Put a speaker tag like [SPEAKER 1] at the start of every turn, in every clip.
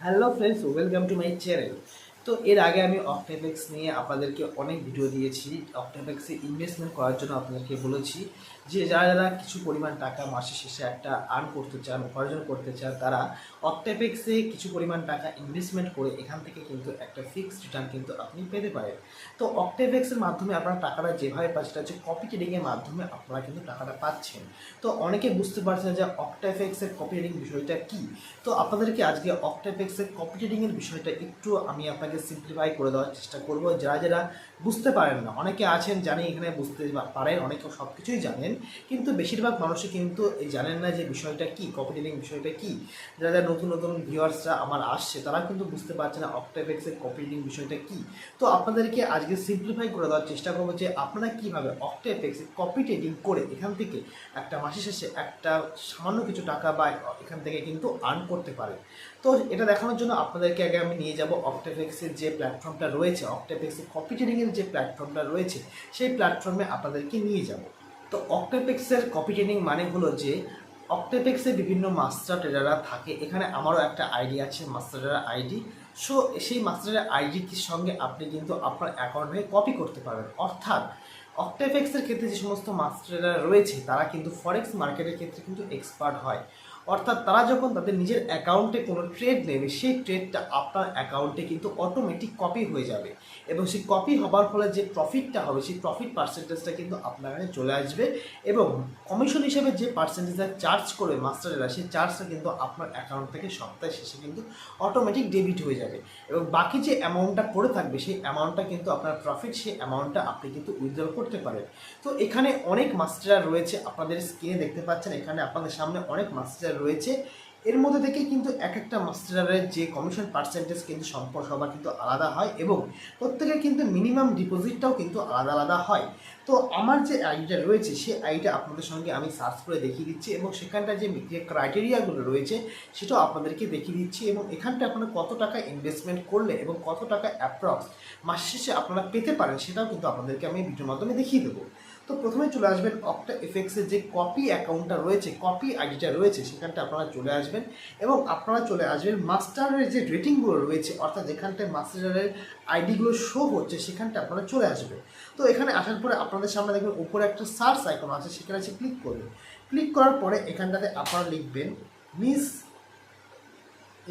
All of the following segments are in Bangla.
[SPEAKER 1] Hello friends welcome to my channel তো এর আগে আমি অক্টেপেক্স নিয়ে আপনাদেরকে অনেক ভিডিও দিয়েছি। অক্টেপেক্সে ইনভেস্টমেন্ট করার জন্য আপনাদেরকে বলেছি। যে যারা যারা কিছু পরিমাণ টাকা মাসের শেষে একটা আর্ন করতে চান, উপার্জন করতে চান, তারা অক্টেপেক্সে কিছু পরিমাণ টাকা ইনভেস্টমেন্ট করে এখান থেকে কিন্তু একটা ফিক্সড রিটার্ন কিন্তু আপনি পেতে পারেন। তো অক্টেপেক্সের মাধ্যমে আপনারা টাকাটা যেভাবে পাচ্ছেন সেটা হচ্ছে কপি ট্রেডিংয়ের মাধ্যমে আপনারা কিন্তু টাকাটা পাচ্ছেন। তো অনেকে বুঝতে পারছেন যে অক্টেপেক্সের কপি ট্রেডিং বিষয়টা কী? তো আপনাদেরকে আজকে অক্টেপেক্সের কপি ট্রেডিংয়ের বিষয়টা একটু আমি আপনাকে সিম্পলিফাই করে দেওয়ার চেষ্টা করব। যারা যারা বুঝতে পারেন না। অনেকে আছেন জানি এখানে বুঝতে পারেন, অনেকে সব কিছুই জানেন, কিন্তু বেশিরভাগ মানুষই কিন্তু এই জানেন না যে বিষয়টা কী কপি ট্রেডিং বিষয়টা কী। যারা যারা নতুন নতুন ভিউয়ার্সরা আমার আসছে, তারা কিন্তু বুঝতে পারছে না অক্টেপেক্সের কপি ট্রেডিং বিষয়টা কী। তো আপনাদেরকে আজকে সিম্পলিফাই করে দেওয়ার চেষ্টা করব যে আপনারা কীভাবে অক্টেপেক্সে কপি করে এখান থেকে একটা মাসের শেষে একটা সামান্য কিছু টাকা বা এখান থেকে কিন্তু আর্ন করতে পারেন। তো এটা দেখানোর জন্য আপনাদেরকে আগে আমি নিয়ে যাব অক্টেপেক্সের যে প্ল্যাটফর্মটা রয়েছে অক্টেপেক্সের কপি যে প্ল্যাটফর্মটা রয়েছে, সেই প্ল্যাটফর্মে আপনাদেরকে নিয়ে যাব। তো অক্টেপেক্সের কপি ট্রেনিং মানে হলো যে অক্টেপেক্সে বিভিন্ন মাস্টার ট্রেডাররা থাকে। এখানে আমারও একটা আইডি আছে মাস্টার আইডি সো সেই মাস্টারের আইডিটির সঙ্গে আপনি কিন্তু আপনার অ্যাকাউন্ট অ্যাকাউন্টে কপি করতে পারবেন। অর্থাৎ অক্টেফেক্সের ক্ষেত্রে যে সমস্ত মাস্টাররা রয়েছে, তারা কিন্তু ফরেক্স মার্কেটের ক্ষেত্রে কিন্তু এক্সপার্ট হয়। অর্থাৎ তারা যখন তাদের নিজের অ্যাকাউন্টে কোনো ট্রেড নেবে, সেই ট্রেডটা আপনার অ্যাকাউন্টে কিন্তু অটোমেটিক কপি হয়ে যাবে। এবং সেই কপি হবার ফলে যে প্রফিটটা হবে, সেই প্রফিট পার্সেন্টেজটা কিন্তু আপনার কাছে চলে আসবে এবং কমিশন হিসেবে যে পার্সেন্টেজটা চার্জ করবে মাস্টারেরা সেই চার্জটা কিন্তু আপনার অ্যাকাউন্ট থেকে সপ্তাহে শেষে কিন্তু অটোমেটিক ডেবিট হয়ে যাবে। এবং বাকি যে অ্যামাউন্টটা পড়ে থাকবে, সেই অ্যামাউন্টটা কিন্তু আপনার প্রফিট সেই অ্যামাউন্টটা আপনি কিন্তু উইথড্র করতে পারেন। তো এখানে অনেক মাস্টার রয়েছে, আপনাদের স্ক্রিনে দেখতে পাচ্ছেন, এখানে আপনাদের সামনে অনেক মাস্টার রয়েছে। এর মধ্যে থেকে কিন্তু এক একটা মাস্টারের যে কমিশন পার্সেন্টেজ কিন্তু সম্পর্ক সবার কিন্তু আলাদা হয় এবং প্রত্যেকের কিন্তু মিনিমাম ডিপোজিটটাও কিন্তু আলাদা আলাদা হয়। তো আমার যে আইডিটা রয়েছে সেই আইডিটা আপনাদের সঙ্গে আমি সার্চ করে দেখিয়ে দিচ্ছি এবং সেখানটা যে যে ক্রাইটেরিয়াগুলো রয়েছে, সেটাও আপনাদেরকে দেখিয়ে দিচ্ছি এবং এখানটা আপনারা কত টাকা ইনভেস্টমেন্ট করলে এবং কত টাকা অ্যাপ্রক্স মাস শেষে আপনারা পেতে পারেন, সেটাও কিন্তু আপনাদেরকে আমি ভিডিওর মাধ্যমে দেখিয়ে দেবো। তো প্রথমে চলে আসবেন অক্টা এফেক্সের যে কপি অ্যাকাউন্টটা রয়েছে কপি আইডিটা রয়েছে, সেখানটা আপনারা চলে আসবেন এবং আপনারা চলে আসবেন মাস্টারের যে রেটিংগুলো রয়েছে, অর্থাৎ যেখানটায় মাস্টারের আইডিগুলো শো হচ্ছে, সেখানটা আপনারা চলে আসবেন তো এখানে আসার পরে আপনাদের সামনে দেখবেন উপরে একটা সার্চ আইকন আছে, সেখানে এসে ক্লিক করবেন। ক্লিক করার পরে এখানটাতে আপনারা লিখবেন মিস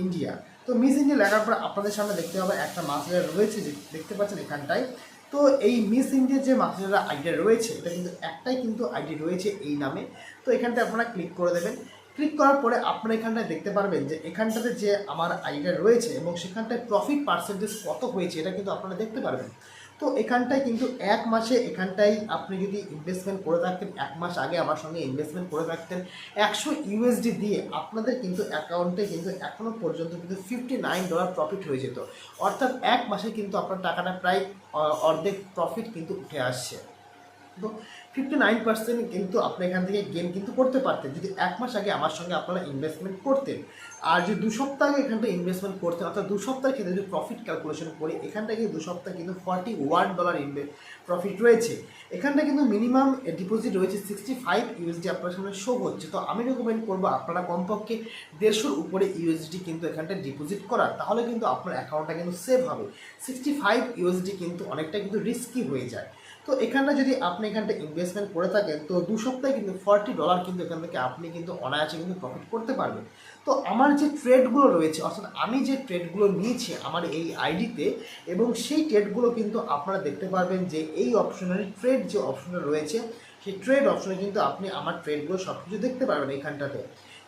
[SPEAKER 1] ইন্ডিয়া তো মিস ইন্ডিয়া লেখার পরে আপনাদের সামনে দেখতে হবে একটা মাস্টার রয়েছে, যে দেখতে পাচ্ছেন এখানটায়। তো এই মিস ইন্ডিয়ার যে মাস্টাররা আইডিয়া রয়েছে, এটা কিন্তু একটাই কিন্তু আইডি রয়েছে এই নামে। তো এখানটায় আপনারা ক্লিক করে দেবেন। ক্লিক করার পরে আপনারা এখানটায় দেখতে পারবেন যে এখানটাতে যে আমার আইডিয়া রয়েছে এবং সেখানটায় প্রফিট পার্সেন্টেজ কত হয়েছে, এটা কিন্তু আপনারা দেখতে পারবেন। তো এখানটায় কিন্তু এক মাসে এখানটায় আপনি যদি ইনভেস্টমেন্ট করে থাকতেন, এক মাস আগে আমার সঙ্গে ইনভেস্টমেন্ট করে থাকতেন, একশো ইউএসডি দিয়ে আপনাদের কিন্তু অ্যাকাউন্টে কিন্তু এখনও পর্যন্ত কিন্তু ফিফটি নাইন ডলার প্রফিট হয়ে যেত। অর্থাৎ এক মাসে কিন্তু আপনার টাকাটা প্রায় অর্ধেক প্রফিট কিন্তু উঠে আসছে। তো ফিফটি নাইন পার্সেন্ট কিন্তু আপনি এখান থেকে গেম কিন্তু করতে পারতেন। যদি এক মাস আগে আমার সঙ্গে আপনারা ইনভেস্টমেন্ট করতেন, আর যদি দু সপ্তাহ আগে এখানটা ইনভেস্টমেন্ট করতেন, অর্থাৎ দু সপ্তাহের ক্ষেত্রে যদি প্রফিট ক্যালকুলেশন করি, এখানটা কিন্তু দু সপ্তাহ কিন্তু ফর্টি ওয়ান ডলার ইনভে প্রফিট রয়েছে। এখানটা কিন্তু মিনিমাম ডিপোজিট রয়েছে সিক্সটি ফাইভ ইউএসডি আপনার সামনে শো হচ্ছে। তো আমি রেকমেন্ড করব আপনারা কমপক্ষে দেড়শোর উপরে ইউএসডি কিন্তু এখানটা ডিপোজিট করার, তাহলে কিন্তু আপনার অ্যাকাউন্টটা কিন্তু সেভ হবে। সিক্সটি ফাইভ ইউএসডি কিন্তু অনেকটা কিন্তু রিস্কি হয়ে যায়। তো এখানটা যদি আপনি এখানটা ইনভেস্টমেন্ট করে থাকেন, তো দু সপ্তাহে কিন্তু ফর্টি ডলার কিন্তু এখান থেকে আপনি কিন্তু অনায়াসে কিন্তু প্রফিট করতে পারবেন। তো আমার যে ট্রেডগুলো রয়েছে, অর্থাৎ আমি যে ট্রেডগুলো নিয়েছি আমার এই আইডিতে এবং সেই ট্রেডগুলো কিন্তু আপনারা দেখতে পারবেন যে এই অপশনারি ট্রেড যে অপশনটা রয়েছে, সেই ট্রেড অপশনে কিন্তু আপনি আমার ট্রেডগুলো সব কিছু দেখতে পারবেন এখানটাতে।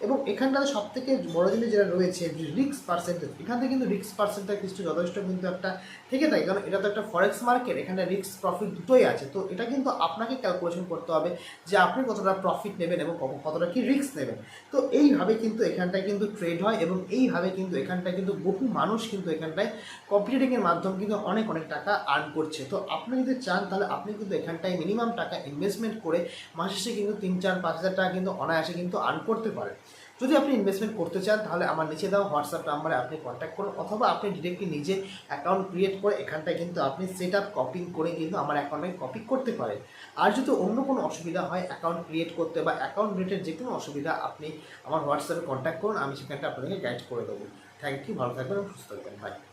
[SPEAKER 1] এবং এখানটাতে সব থেকে বড় জিনিস যেটা রয়েছে রিক্স পার্সেন্টেজ এখান থেকে কিন্তু রিক্স পার্সেন্টেজ কিছু যথেষ্ট কিন্তু একটা থেকে থাকে। কারণ এটা তো একটা ফরেক্স মার্কেট এখানে রিক্স প্রফিট দুটোই আছে। তো এটা কিন্তু আপনাকে ক্যালকুলেশন করতে হবে যে আপনি কতটা প্রফিট নেবেন এবং কতটা কি রিস্ক নেবেন। তো এইভাবে কিন্তু এখানটায় কিন্তু ট্রেড হয় এবং এইভাবে কিন্তু এখানটায় কিন্তু বহু মানুষ কিন্তু এখানটায় কম্পিউটিংয়ের মাধ্যম কিন্তু অনেক অনেক টাকা আর্ন করছে। তো আপনি যদি চান তাহলে আপনি কিন্তু এখানটায় মিনিমাম টাকা ইনভেস্টমেন্ট করে মাসে কিন্তু তিন, চার, পাঁচ হাজার টাকা কিন্তু অনায়াসে কিন্তু আর্ন করতে পারেন। যদি আপনি ইনভেস্টমেন্ট করতে চান, তাহলে আমার নিচে দেওয়া হোয়াটসঅ্যাপ নাম্বারে আপনি কন্ট্যাক্ট করুন, অথবা আপনি ডিরেক্টলি নিজে অ্যাকাউন্ট ক্রিয়েট করে এখানটায় কিন্তু আপনি সেট আপ কপিং করে কিন্তু আমার অ্যাকাউন্টে কপি করতে পারেন। আর যদি অন্য কোনো অসুবিধা হয় অ্যাকাউন্ট ক্রিয়েট করতে বা অ্যাকাউন্ট রিলেটেড যে কোনো অসুবিধা, আপনি আমার হোয়াটসঅ্যাপে কন্ট্যাক্ট করুন, আমি সেখানটা আপনাদেরকে গাইড করে দেবো। থ্যাংক ইউ ভালো থাকবেন এবং সুস্থ থাকবেন বাই